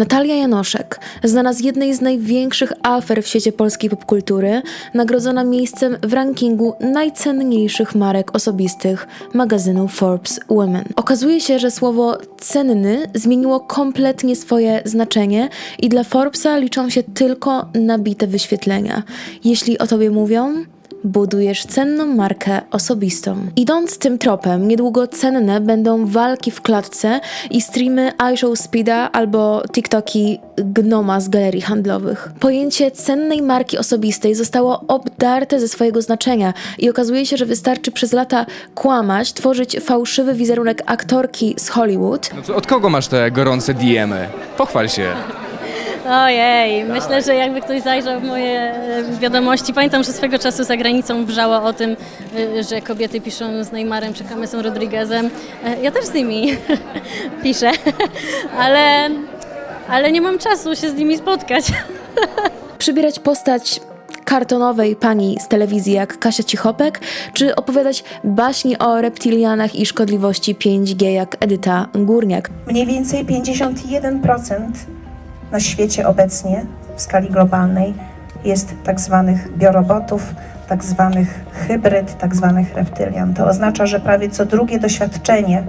Natalia Janoszek, znana z jednej z największych afer w świecie polskiej popkultury, nagrodzona miejscem w rankingu najcenniejszych marek osobistych magazynu Forbes Women. Okazuje się, że słowo cenny zmieniło kompletnie swoje znaczenie i dla Forbesa liczą się tylko nabite wyświetlenia. Jeśli o tobie mówią, budujesz cenną markę osobistą. Idąc tym tropem, niedługo cenne będą walki w klatce i streamy iShow Speeda albo TikToki gnoma z galerii handlowych. Pojęcie cennej marki osobistej zostało obdarte ze swojego znaczenia i okazuje się, że wystarczy przez lata kłamać, tworzyć fałszywy wizerunek aktorki z Hollywood, No od kogo masz te gorące DM-y? Pochwal się. Ojej, myślę, że jakby ktoś zajrzał w moje wiadomości, pamiętam, że swego czasu za granicą wrzało o tym, e, że kobiety piszą z Neymarem czy Kamesą Rodriguezem. E, Ja też z nimi piszę, ale, ale nie mam czasu się z nimi spotkać. przybierać postać kartonowej pani z telewizji jak Kasia Cichopek, czy opowiadać baśni o reptilianach i szkodliwości 5G jak Edyta Górniak. Mniej więcej 51% na świecie obecnie w skali globalnej jest tak zwanych biorobotów, tak zwanych hybryd, tak zwanych reptylian. To oznacza, że prawie co drugie doświadczenie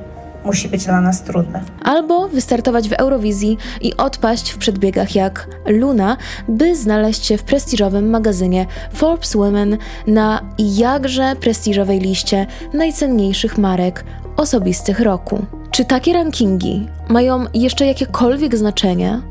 musi być dla nas trudne. Albo wystartować w Eurowizji i odpaść w przedbiegach jak Luna, by znaleźć się w prestiżowym magazynie Forbes Women na jakże prestiżowej liście najcenniejszych marek osobistych roku. Czy takie rankingi mają jeszcze jakiekolwiek znaczenie?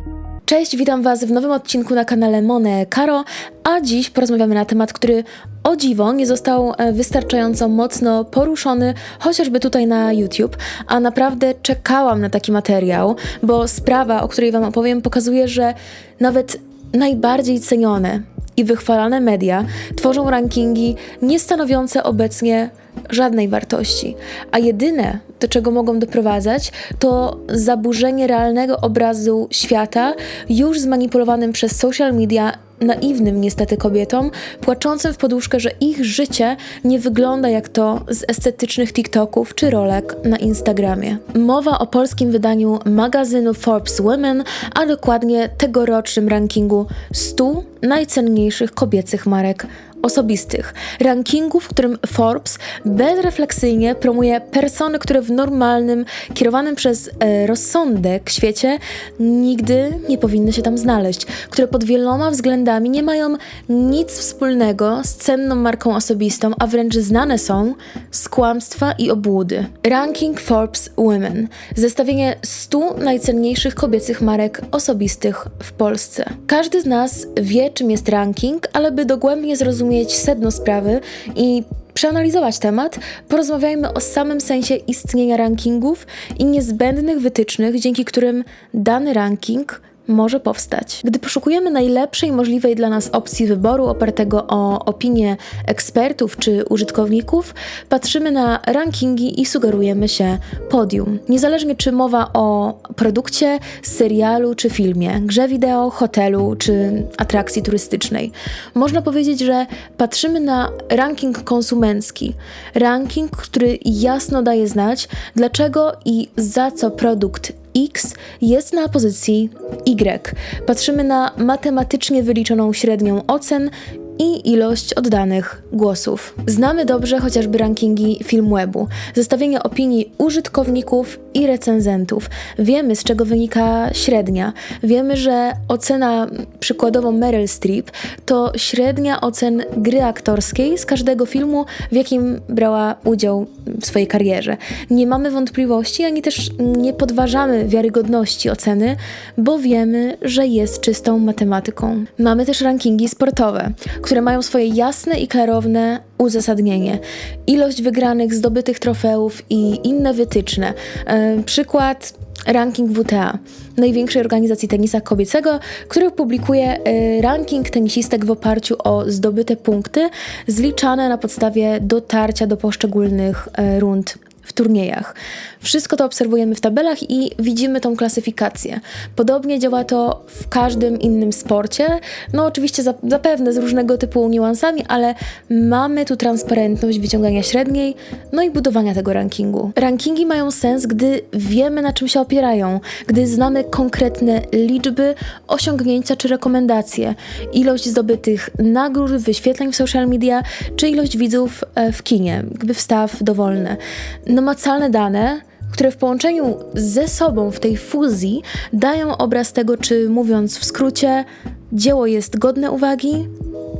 Cześć, witam Was w nowym odcinku na kanale Mone Caro, a dziś porozmawiamy na temat, który o dziwo nie został e, wystarczająco mocno poruszony, chociażby tutaj na YouTube, a naprawdę czekałam na taki materiał, bo sprawa, o której Wam opowiem, pokazuje, że nawet najbardziej cenione i wychwalane media tworzą rankingi nie stanowiące obecnie żadnej wartości, a jedyne, do czego mogą doprowadzać, to zaburzenie realnego obrazu świata, już zmanipulowanym przez social media naiwnym niestety kobietom, płaczącym w poduszkę, że ich życie nie wygląda jak to z estetycznych TikToków czy rolek na Instagramie. Mowa o polskim wydaniu magazynu Forbes Women, a dokładnie tegorocznym rankingu 100 najcenniejszych kobiecych marek osobistych. Rankingu, w którym Forbes bezrefleksyjnie promuje persony, które w normalnym, kierowanym przez e, rozsądek świecie nigdy nie powinny się tam znaleźć, które pod wieloma względami nie mają nic wspólnego z cenną marką osobistą, a wręcz znane są z kłamstwa i obłudy. Ranking Forbes Women. Zestawienie 100 najcenniejszych kobiecych marek osobistych w Polsce. Każdy z nas wie, czym jest ranking, ale by dogłębnie zrozumieć sedno sprawy i przeanalizować temat, porozmawiajmy o samym sensie istnienia rankingów i niezbędnych wytycznych, dzięki którym dany ranking może powstać. Gdy poszukujemy najlepszej możliwej dla nas opcji wyboru opartego o opinie ekspertów czy użytkowników, patrzymy na rankingi i sugerujemy się podium. Niezależnie czy mowa o produkcie, serialu czy filmie, grze wideo, hotelu czy atrakcji turystycznej. Można powiedzieć, że patrzymy na ranking konsumencki. Ranking, który jasno daje znać, dlaczego i za co produkt X jest na pozycji Y. Patrzymy na matematycznie wyliczoną średnią ocen i ilość oddanych głosów. Znamy dobrze chociażby rankingi Filmwebu, zestawienie opinii użytkowników i recenzentów. Wiemy z czego wynika średnia. Wiemy, że ocena przykładowo Meryl Streep to średnia ocen gry aktorskiej z każdego filmu, w jakim brała udział w swojej karierze. Nie mamy wątpliwości, ani też nie podważamy wiarygodności oceny, bo wiemy, że jest czystą matematyką. Mamy też rankingi sportowe, które mają swoje jasne i klarowne uzasadnienie. Ilość wygranych, zdobytych trofeów i inne wytyczne. E, przykład ranking WTA, największej organizacji tenisa kobiecego, który publikuje e, ranking tenisistek w oparciu o zdobyte punkty, zliczane na podstawie dotarcia do poszczególnych e, rund w turniejach. Wszystko to obserwujemy w tabelach i widzimy tą klasyfikację. Podobnie działa to w każdym innym sporcie. No oczywiście za- zapewne z różnego typu niuansami, ale mamy tu transparentność wyciągania średniej, no i budowania tego rankingu. Rankingi mają sens, gdy wiemy na czym się opierają, gdy znamy konkretne liczby, osiągnięcia czy rekomendacje, ilość zdobytych nagród, wyświetleń w social media, czy ilość widzów e, w kinie, jakby wstaw dowolne. Namacalne dane, które w połączeniu ze sobą w tej fuzji dają obraz tego, czy mówiąc w skrócie, dzieło jest godne uwagi,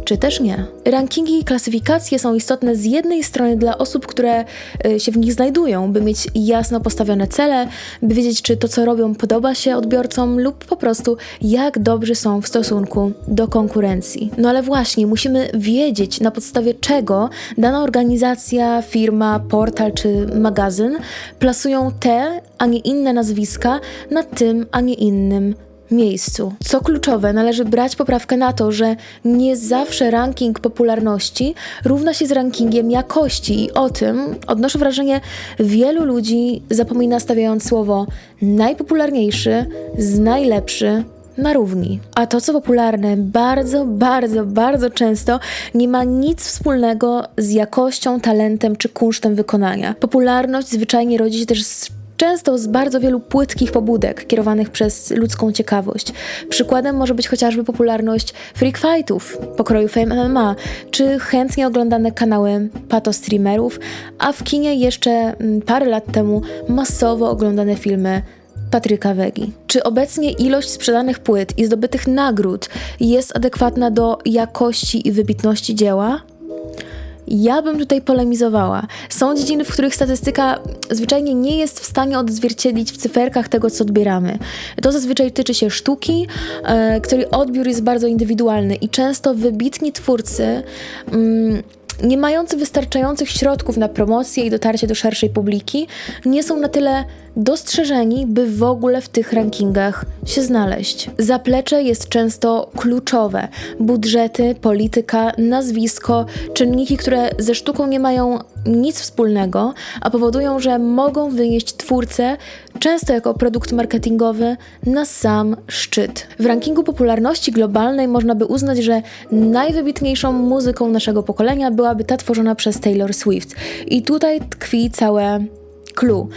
czy też nie. Rankingi i klasyfikacje są istotne z jednej strony dla osób, które y, się w nich znajdują, by mieć jasno postawione cele, by wiedzieć, czy to, co robią, podoba się odbiorcom, lub po prostu jak dobrzy są w stosunku do konkurencji. No ale właśnie, musimy wiedzieć, na podstawie czego dana organizacja, firma, portal czy magazyn plasują te, a nie inne nazwiska na tym, a nie innym miejscu. Co kluczowe, należy brać poprawkę na to, że nie zawsze ranking popularności równa się z rankingiem jakości i o tym odnoszę wrażenie wielu ludzi zapomina stawiając słowo najpopularniejszy z najlepszy na równi. A to, co popularne, bardzo, bardzo, bardzo często nie ma nic wspólnego z jakością, talentem czy kunsztem wykonania. Popularność zwyczajnie rodzi się też z często z bardzo wielu płytkich pobudek kierowanych przez ludzką ciekawość. Przykładem może być chociażby popularność freak fightów pokroju Fame MMA, czy chętnie oglądane kanały patostreamerów, a w kinie jeszcze mm, parę lat temu masowo oglądane filmy Patryka Wegi. Czy obecnie ilość sprzedanych płyt i zdobytych nagród jest adekwatna do jakości i wybitności dzieła? Ja bym tutaj polemizowała. Są dziedziny, w których statystyka zwyczajnie nie jest w stanie odzwierciedlić w cyferkach tego, co odbieramy. To zazwyczaj tyczy się sztuki, e, której odbiór jest bardzo indywidualny i często wybitni twórcy. Mm, nie mający wystarczających środków na promocję i dotarcie do szerszej publiki, nie są na tyle dostrzeżeni, by w ogóle w tych rankingach się znaleźć. Zaplecze jest często kluczowe. Budżety, polityka, nazwisko, czynniki, które ze sztuką nie mają nic wspólnego, a powodują, że mogą wynieść twórcę, często jako produkt marketingowy, na sam szczyt. W rankingu popularności globalnej można by uznać, że najwybitniejszą muzyką naszego pokolenia byłaby ta tworzona przez Taylor Swift. I tutaj tkwi całe clue.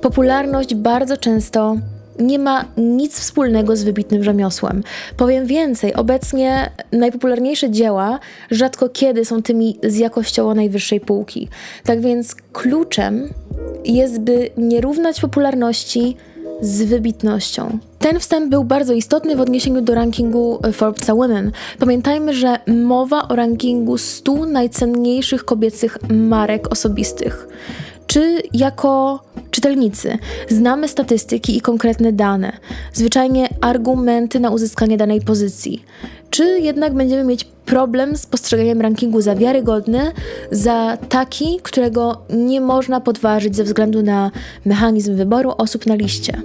Popularność bardzo często nie ma nic wspólnego z wybitnym rzemiosłem. Powiem więcej, obecnie najpopularniejsze dzieła rzadko kiedy są tymi z jakościowo najwyższej półki. Tak więc kluczem jest, by nie równać popularności z wybitnością. Ten wstęp był bardzo istotny w odniesieniu do rankingu Forbesa Women. Pamiętajmy, że mowa o rankingu 100 najcenniejszych kobiecych marek osobistych. Czy jako czytelnicy znamy statystyki i konkretne dane, zwyczajnie argumenty na uzyskanie danej pozycji? Czy jednak będziemy mieć problem z postrzeganiem rankingu za wiarygodny, za taki, którego nie można podważyć ze względu na mechanizm wyboru osób na liście?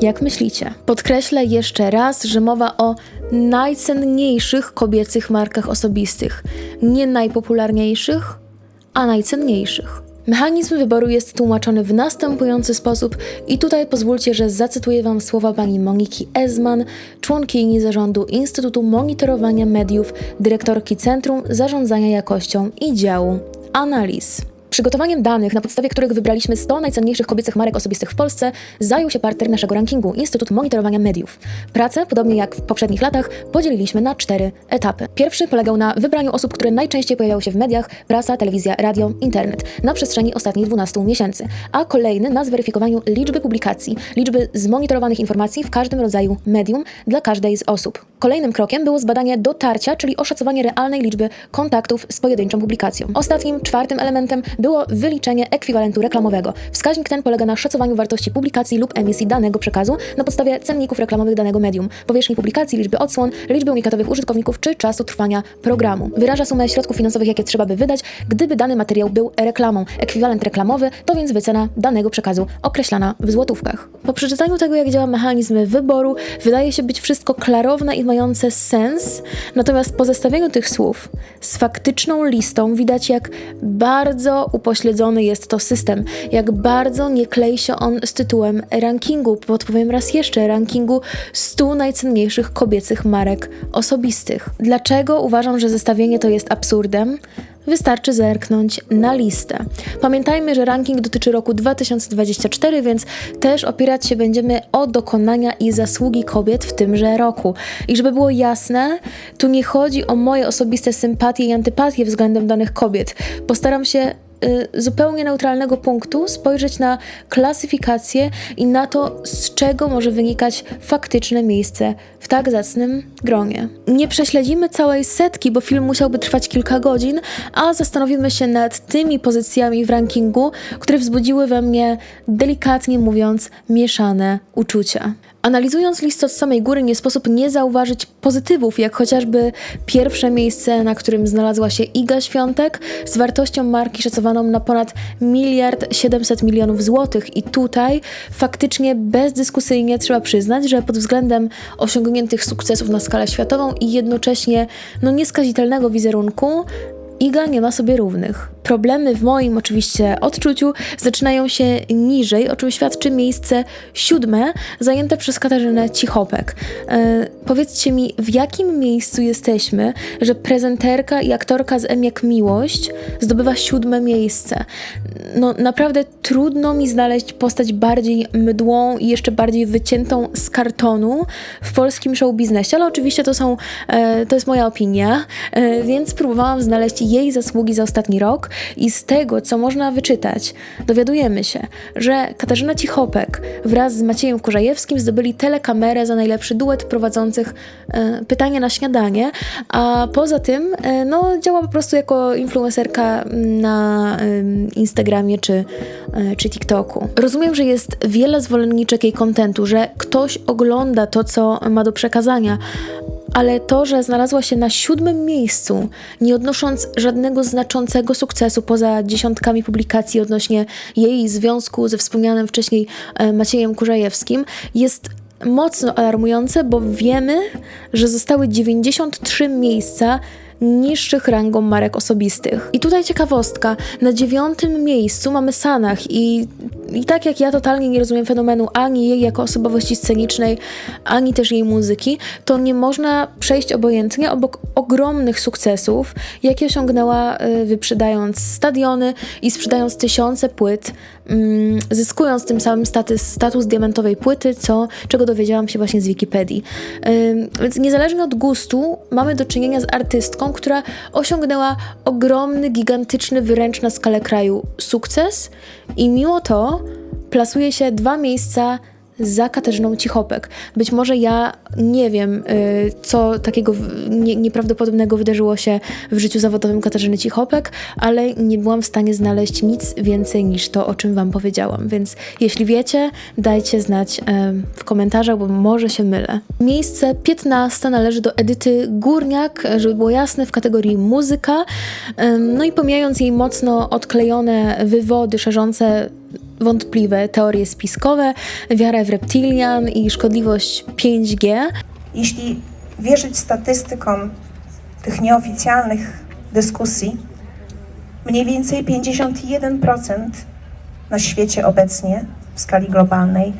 Jak myślicie? Podkreślę jeszcze raz, że mowa o najcenniejszych kobiecych markach osobistych, nie najpopularniejszych, a najcenniejszych. Mechanizm wyboru jest tłumaczony w następujący sposób i tutaj pozwólcie, że zacytuję Wam słowa pani Moniki Ezman, członkini zarządu Instytutu Monitorowania Mediów, dyrektorki Centrum Zarządzania Jakością i Działu Analiz. Przygotowaniem danych, na podstawie których wybraliśmy 100 najcenniejszych kobiecych marek osobistych w Polsce, zajął się partner naszego rankingu, Instytut Monitorowania Mediów. Pracę, podobnie jak w poprzednich latach, podzieliliśmy na cztery etapy. Pierwszy polegał na wybraniu osób, które najczęściej pojawiały się w mediach, prasa, telewizja, radio, internet, na przestrzeni ostatnich 12 miesięcy, a kolejny na zweryfikowaniu liczby publikacji, liczby zmonitorowanych informacji w każdym rodzaju medium dla każdej z osób. Kolejnym krokiem było zbadanie dotarcia, czyli oszacowanie realnej liczby kontaktów z pojedynczą publikacją. Ostatnim, czwartym elementem było wyliczenie ekwiwalentu reklamowego. Wskaźnik ten polega na szacowaniu wartości publikacji lub emisji danego przekazu na podstawie cenników reklamowych danego medium, powierzchni publikacji, liczby odsłon, liczby unikatowych użytkowników czy czasu trwania programu. Wyraża sumę środków finansowych, jakie trzeba by wydać, gdyby dany materiał był reklamą. Ekwiwalent reklamowy to więc wycena danego przekazu określana w złotówkach. Po przeczytaniu tego, jak działa mechanizm wyboru, wydaje się być wszystko klarowne i mające sens, natomiast po zestawieniu tych słów z faktyczną listą widać, jak bardzo upośledzony jest to system, jak bardzo nie klei się on z tytułem rankingu, podpowiem raz jeszcze, rankingu 100 najcenniejszych kobiecych marek osobistych. Dlaczego uważam, że zestawienie to jest absurdem? Wystarczy zerknąć na listę. Pamiętajmy, że ranking dotyczy roku 2024, więc też opierać się będziemy o dokonania i zasługi kobiet w tymże roku. I żeby było jasne, tu nie chodzi o moje osobiste sympatie i antypatie względem danych kobiet. Postaram się zupełnie neutralnego punktu spojrzeć na klasyfikację i na to, z czego może wynikać faktyczne miejsce w tak zacnym gronie. Nie prześledzimy całej setki, bo film musiałby trwać kilka godzin, a zastanowimy się nad tymi pozycjami w rankingu, które wzbudziły we mnie, delikatnie mówiąc, mieszane uczucia. Analizując listę od samej góry, nie sposób nie zauważyć pozytywów, jak chociażby pierwsze miejsce, na którym znalazła się Iga Świątek z wartością marki szacowaną na ponad miliard 700 milionów złotych. I tutaj faktycznie bezdyskusyjnie trzeba przyznać, że pod względem osiągniętych sukcesów na skalę światową i jednocześnie no nieskazitelnego wizerunku, Iga nie ma sobie równych. Problemy w moim oczywiście odczuciu zaczynają się niżej, o czym świadczy miejsce siódme zajęte przez Katarzynę Cichopek. E, powiedzcie mi, w jakim miejscu jesteśmy, że prezenterka i aktorka z M jak Miłość zdobywa siódme miejsce? No naprawdę trudno mi znaleźć postać bardziej mydłą i jeszcze bardziej wyciętą z kartonu w polskim show biznesie, ale oczywiście to są, e, to jest moja opinia, e, więc próbowałam znaleźć jej zasługi za ostatni rok i z tego, co można wyczytać, dowiadujemy się, że Katarzyna Cichopek wraz z Maciejem Kurzajewskim zdobyli telekamerę za najlepszy duet prowadzących e, pytania na śniadanie, a poza tym e, no, działa po prostu jako influencerka na Instagramie czy, e, czy TikToku. Rozumiem, że jest wiele zwolenniczek jej kontentu, że ktoś ogląda to, co ma do przekazania, ale to, że znalazła się na siódmym miejscu, nie odnosząc żadnego znaczącego sukcesu poza dziesiątkami publikacji odnośnie jej związku ze wspomnianym wcześniej e, Maciejem Kurzajewskim, jest mocno alarmujące, bo wiemy, że zostały 93 miejsca niższych rangą marek osobistych. I tutaj ciekawostka, na dziewiątym miejscu mamy Sanach i, i tak jak ja totalnie nie rozumiem fenomenu ani jej jako osobowości scenicznej, ani też jej muzyki, to nie można przejść obojętnie obok ogromnych sukcesów, jakie osiągnęła y, wyprzedając stadiony i sprzedając tysiące płyt, zyskując tym samym status, status diamentowej płyty, co, czego dowiedziałam się właśnie z Wikipedii. Więc niezależnie od gustu, mamy do czynienia z artystką, która osiągnęła ogromny, gigantyczny, wręcz na skalę kraju sukces i mimo to plasuje się dwa miejsca za Katarzyną Cichopek. Być może ja nie wiem, y, co takiego nieprawdopodobnego wydarzyło się w życiu zawodowym Katarzyny Cichopek, ale nie byłam w stanie znaleźć nic więcej niż to, o czym Wam powiedziałam. Więc jeśli wiecie, dajcie znać y, w komentarzach, bo może się mylę. Miejsce 15 należy do Edyty Górniak, żeby było jasne, w kategorii muzyka. Ym, No i pomijając jej mocno odklejone wywody szerzące wątpliwe teorie spiskowe, wiarę w reptilian i szkodliwość 5G. Jeśli wierzyć statystykom tych nieoficjalnych dyskusji, mniej więcej 51% na świecie obecnie w skali globalnej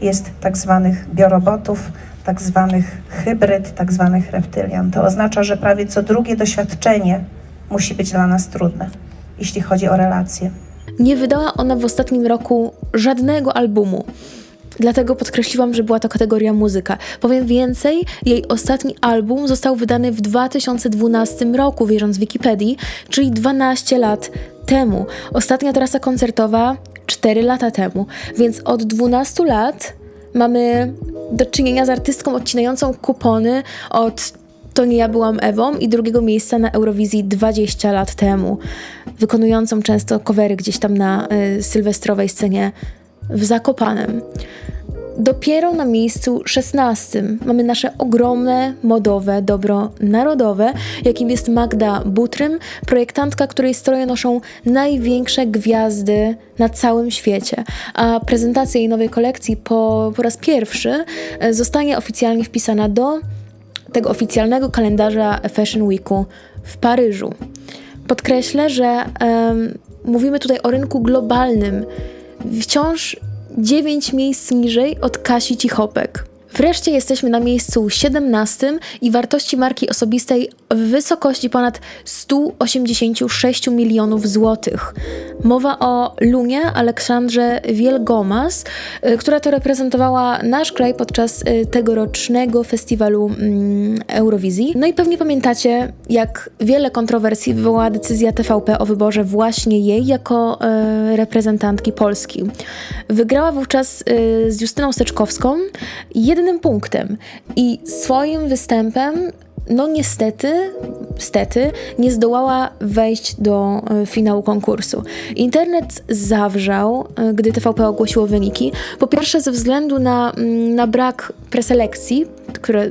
jest tak zwanych biorobotów, tak zwanych hybryd, tak zwanych reptylian. To oznacza, że prawie co drugie doświadczenie musi być dla nas trudne, jeśli chodzi o relacje. Nie wydała ona w ostatnim roku żadnego albumu. Dlatego podkreśliłam, że była to kategoria muzyka. Powiem więcej, jej ostatni album został wydany w 2012 roku, wierząc Wikipedii, czyli 12 lat temu. Ostatnia trasa koncertowa 4 lata temu, więc od 12 lat mamy do czynienia z artystką odcinającą kupony od to nie ja byłam Ewą i drugiego miejsca na Eurowizji 20 lat temu, wykonującą często covery gdzieś tam na y, sylwestrowej scenie w Zakopanem. Dopiero na miejscu 16 mamy nasze ogromne, modowe dobro narodowe, jakim jest Magda Butrym, projektantka, której stroje noszą największe gwiazdy na całym świecie. A prezentacja jej nowej kolekcji po, po raz pierwszy e, zostanie oficjalnie wpisana do tego oficjalnego kalendarza Fashion Weeku w Paryżu. Podkreślę, że em, mówimy tutaj o rynku globalnym, wciąż 9 miejsc niżej od Kasi Cichopek. Wreszcie jesteśmy na miejscu 17 i wartości marki osobistej w wysokości ponad 186 milionów złotych. Mowa o Lunie Aleksandrze Wielgomas, y, która to reprezentowała nasz kraj podczas y, tegorocznego festiwalu mm, Eurowizji. No i pewnie pamiętacie, jak wiele kontrowersji wywołała decyzja TVP o wyborze właśnie jej jako y, reprezentantki Polski. Wygrała wówczas z Justyną Steczkowską punktem i swoim występem no niestety, stety, nie zdołała wejść do e, finału konkursu. Internet zawrzał, e, gdy TVP ogłosiło wyniki. Po pierwsze ze względu na, mm, na brak preselekcji, które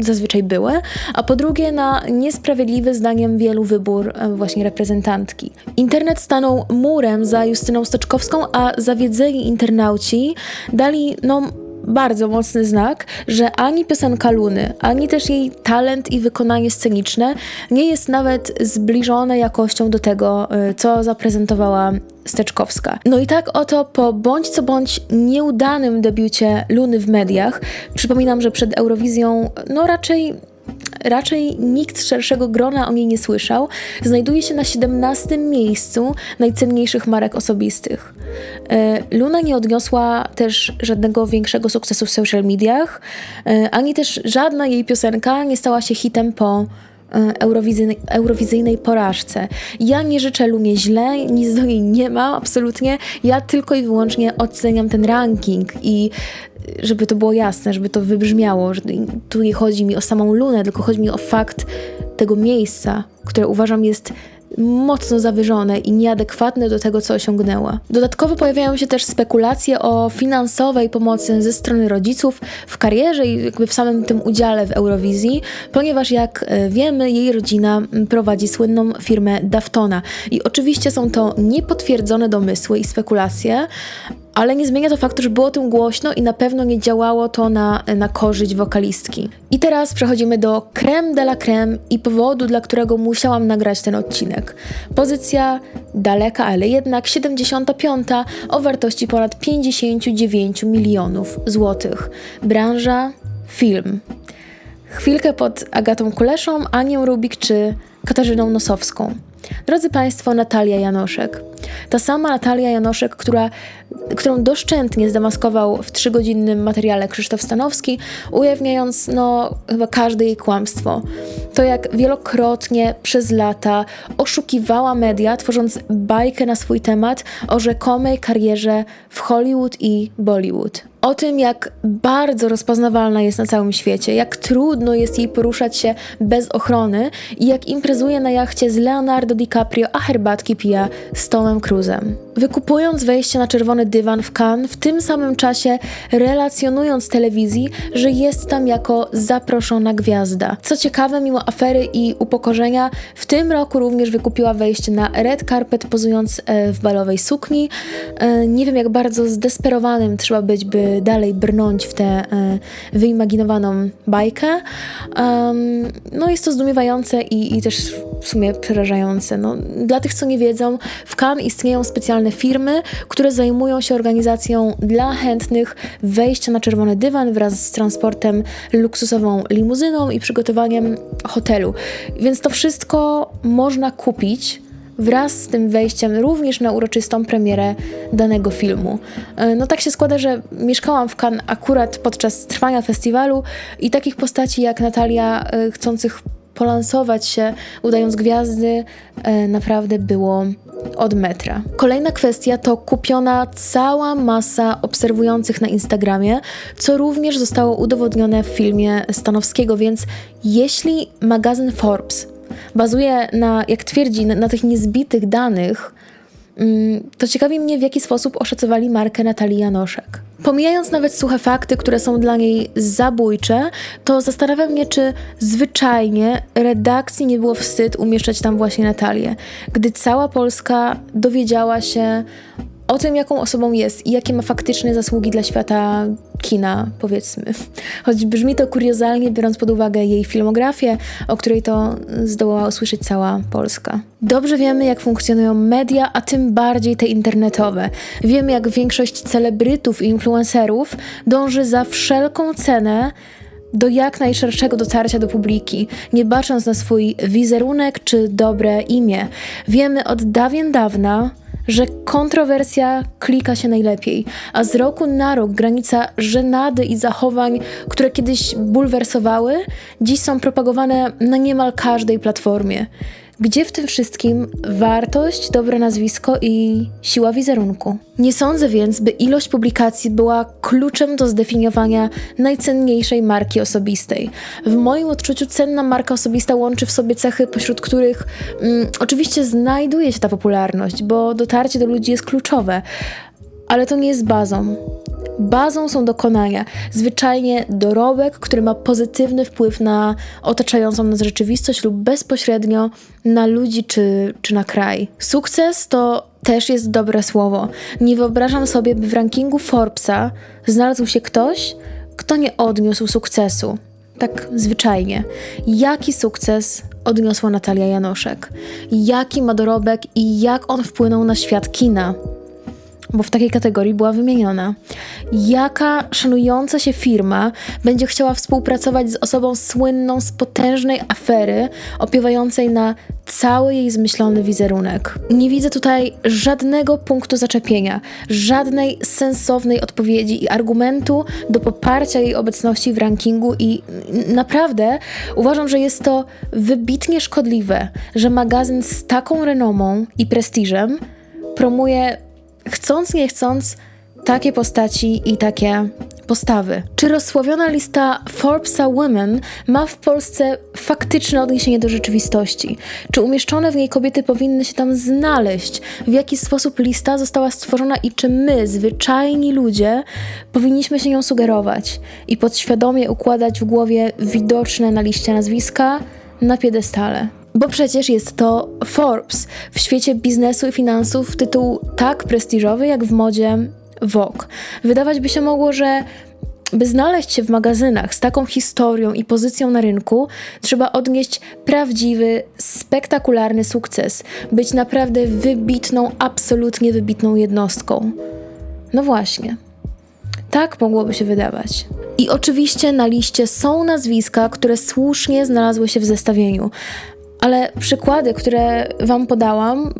zazwyczaj były, a po drugie na niesprawiedliwy zdaniem wielu wybór e, właśnie reprezentantki. Internet stanął murem za Justyną Stoczkowską, a zawiedzeni internauci dali no bardzo mocny znak, że ani piosenka Luny, ani też jej talent i wykonanie sceniczne nie jest nawet zbliżone jakością do tego, y, co zaprezentowała Steczkowska. No i tak oto po bądź co bądź nieudanym debiucie Luny w mediach, przypominam, że przed Eurowizją no raczej raczej nikt z szerszego grona o niej nie słyszał, znajduje się na 17 miejscu najcenniejszych marek osobistych. E, Luna nie odniosła też żadnego większego sukcesu w social mediach, e, ani też żadna jej piosenka nie stała się hitem po eurowizyjnej, eurowizyjnej porażce. Ja nie życzę Lumie źle, nic do niej nie ma, absolutnie. Ja tylko i wyłącznie oceniam ten ranking i żeby to było jasne, żeby to wybrzmiało, że tu nie chodzi mi o samą Lunę, tylko chodzi mi o fakt tego miejsca, które uważam jest mocno zawyżone i nieadekwatne do tego, co osiągnęła. Dodatkowo pojawiają się też spekulacje o finansowej pomocy ze strony rodziców w karierze i jakby w samym tym udziale w Eurowizji, ponieważ jak e, wiemy, jej rodzina prowadzi słynną firmę Daftona. I oczywiście są to niepotwierdzone domysły i spekulacje, ale nie zmienia to faktu, że było tym głośno i na pewno nie działało to na, na korzyść wokalistki. I teraz przechodzimy do creme de la creme i powodu, dla którego musiałam nagrać ten odcinek. Pozycja daleka, ale jednak 75 o wartości ponad 59 milionów złotych. Branża film. Chwilkę pod Agatą Kuleszą, Anią Rubik czy Katarzyną Nosowską. Drodzy Państwo, Natalia Janoszek. Ta sama Natalia Janoszek, która, którą doszczętnie zdemaskował w trzygodzinnym materiale Krzysztof Stanowski, ujawniając no chyba każde jej kłamstwo. To jak wielokrotnie przez lata oszukiwała media, tworząc bajkę na swój temat o rzekomej karierze w Hollywood i Bollywood o tym, jak bardzo rozpoznawalna jest na całym świecie, jak trudno jest jej poruszać się bez ochrony i jak imprezuje na jachcie z Leonardo DiCaprio, a herbatki pija z Tomem Cruzem. Wykupując wejście na czerwony dywan w Cannes, w tym samym czasie relacjonując telewizji, że jest tam jako zaproszona gwiazda. Co ciekawe, mimo afery i upokorzenia, w tym roku również wykupiła wejście na red carpet pozując e, w balowej sukni. E, nie wiem, jak bardzo zdesperowanym trzeba być, by dalej brnąć w tę e, wyimaginowaną bajkę. no jest to zdumiewające i, i też w sumie przerażające. No, dla tych, co nie wiedzą, w Cannes istnieją specjalne firmy, które zajmują się organizacją dla chętnych wejścia na czerwony dywan wraz z transportem luksusową limuzyną i przygotowaniem hotelu. Więc to wszystko można kupić wraz z tym wejściem również na uroczystą premierę danego filmu. E, no tak się składa, że mieszkałam w Cannes akurat podczas trwania festiwalu i takich postaci jak Natalia e, chcących polansować się, udając gwiazdy, e, naprawdę było od metra. Kolejna kwestia to kupiona cała masa obserwujących na Instagramie, co również zostało udowodnione w filmie Stanowskiego, więc jeśli magazyn Forbes bazuje na, jak twierdzi, na, na tych niezbitych danych, mm, to ciekawi mnie, w jaki sposób oszacowali markę Natalii Janoszek. Pomijając nawet suche fakty, które są dla niej zabójcze, to zastanawia mnie, czy zwyczajnie redakcji nie było wstyd umieszczać tam właśnie Natalię, gdy cała Polska dowiedziała się o tym, jaką osobą jest i jakie ma faktyczne zasługi dla świata kina, powiedzmy. Choć brzmi to kuriozalnie, biorąc pod uwagę jej filmografię, o której to zdołała usłyszeć cała Polska. Dobrze wiemy, jak funkcjonują media, a tym bardziej te internetowe. Wiemy, jak większość celebrytów i influencerów dąży za wszelką cenę do jak najszerszego dotarcia do publiki, nie bacząc na swój wizerunek czy dobre imię. Wiemy od dawien dawna, że kontrowersja klika się najlepiej, a z roku na rok granica żenady i zachowań, które kiedyś bulwersowały, dziś są propagowane na niemal każdej platformie. Gdzie w tym wszystkim wartość, dobre nazwisko i siła wizerunku? Nie sądzę więc, by ilość publikacji była kluczem do zdefiniowania najcenniejszej marki osobistej. W moim odczuciu cenna marka osobista łączy w sobie cechy, pośród których mm, oczywiście znajduje się ta popularność, bo dotarcie do ludzi jest kluczowe, ale to nie jest bazą. Bazą są dokonania, zwyczajnie dorobek, który ma pozytywny wpływ na otaczającą nas rzeczywistość lub bezpośrednio na ludzi czy, czy na kraj. Sukces to też jest dobre słowo. Nie wyobrażam sobie, by w rankingu Forbesa znalazł się ktoś, kto nie odniósł sukcesu. Tak zwyczajnie. Jaki sukces odniosła Natalia Janoszek? Jaki ma dorobek i jak on wpłynął na świat kina? Bo w takiej kategorii była wymieniona. Jaka szanująca się firma będzie chciała współpracować z osobą słynną z potężnej afery, opiewającej na cały jej zmyślony wizerunek? Nie widzę tutaj żadnego punktu zaczepienia, żadnej sensownej odpowiedzi i argumentu do poparcia jej obecności w rankingu, i naprawdę uważam, że jest to wybitnie szkodliwe, że magazyn z taką renomą i prestiżem promuje chcąc nie chcąc takie postaci i takie postawy. Czy rozsławiona lista Forbesa Women ma w Polsce faktyczne odniesienie do rzeczywistości? Czy umieszczone w niej kobiety powinny się tam znaleźć? W jaki sposób lista została stworzona i czy my, zwyczajni ludzie, powinniśmy się nią sugerować i podświadomie układać w głowie widoczne na liście nazwiska na piedestale? Bo przecież jest to Forbes, w świecie biznesu i finansów tytuł tak prestiżowy jak w modzie Vogue. Wydawać by się mogło, że by znaleźć się w magazynach z taką historią i pozycją na rynku, trzeba odnieść prawdziwy, spektakularny sukces, być naprawdę wybitną, absolutnie wybitną jednostką. No właśnie. Tak mogłoby się wydawać. I oczywiście na liście są nazwiska, które słusznie znalazły się w zestawieniu, ale przykłady, które Wam podałam,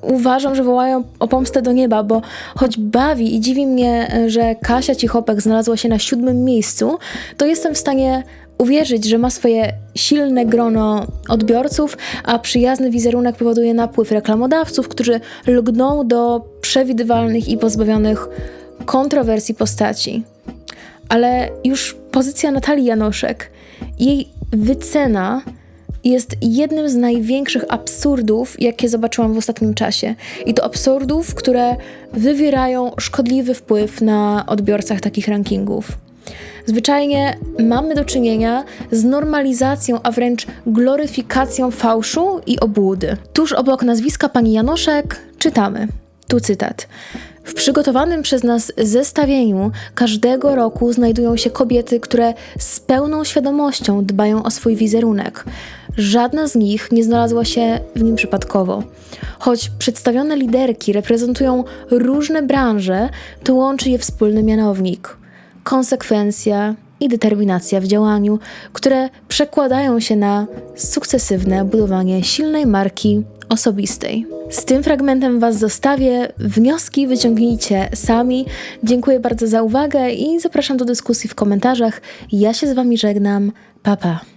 uważam, że wołają o pomstę do nieba, bo choć bawi i dziwi mnie, że Kasia Cichopek znalazła się na siódmym miejscu, to jestem w stanie uwierzyć, że ma swoje silne grono odbiorców, a przyjazny wizerunek powoduje napływ reklamodawców, którzy lgną do przewidywalnych i pozbawionych kontrowersji postaci. Ale już pozycja Natalii Janoszek, jej wycena jest jednym z największych absurdów, jakie zobaczyłam w ostatnim czasie. I to absurdów, które wywierają szkodliwy wpływ na odbiorcach takich rankingów. Zwyczajnie mamy do czynienia z normalizacją, a wręcz gloryfikacją fałszu i obłudy. Tuż obok nazwiska pani Janoszek czytamy. Tu cytat. W przygotowanym przez nas zestawieniu każdego roku znajdują się kobiety, które z pełną świadomością dbają o swój wizerunek. Żadna z nich nie znalazła się w nim przypadkowo. Choć przedstawione liderki reprezentują różne branże, to łączy je wspólny mianownik konsekwencja i determinacja w działaniu, które przekładają się na sukcesywne budowanie silnej marki osobistej. Z tym fragmentem Was zostawię. Wnioski wyciągnijcie sami. Dziękuję bardzo za uwagę i zapraszam do dyskusji w komentarzach. Ja się z Wami żegnam. Pa, pa.